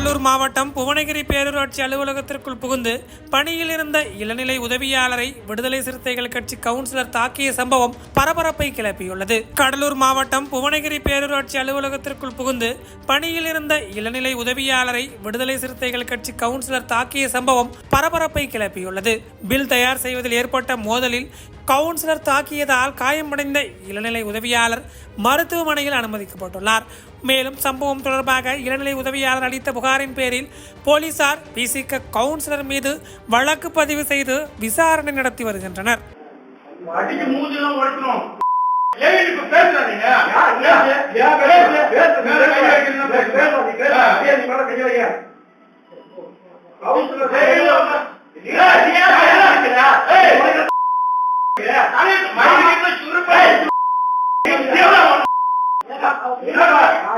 கடலூர் மாவட்டம் புவனகிரி பேரூராட்சி அலுவலகத்திற்குள் புகுந்து பணியில் இருந்த இளநிலை உதவியாளரை விடுதலை சிறுத்தைகள் கட்சி கவுன்சிலர் தாக்கிய சம்பவம் பரபரப்பை கிளப்பியுள்ளது. கடலூர் மாவட்டம் புவனகிரி பேரூராட்சி அலுவலகத்திற்குள் புகுந்து பணியில் இருந்த இளநிலை உதவியாளரை விடுதலை சிறுத்தைகள் கட்சி கவுன்சிலர் தாக்கிய சம்பவம் பரபரப்பை கிளப்பியுள்ளது. பில் தயார் செய்வதில் ஏற்பட்ட மோதலில் கவுன்சிலர் தாக்கியதால் காயமடைந்த இளநிலை உதவியாளர் மருத்துவமனையில் அனுமதிக்கப்பட்டுள்ளார். மேலும் சம்பவம் தொடர்பாக இளநிலை உதவியாளர் அளித்த புகாரின் பேரில் போலீசார் விசிக கவுன்சிலர் மீது வழக்கு பதிவு செய்து விசாரணை நடத்தி வருகின்றனர் அடிக்கு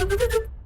Thank you.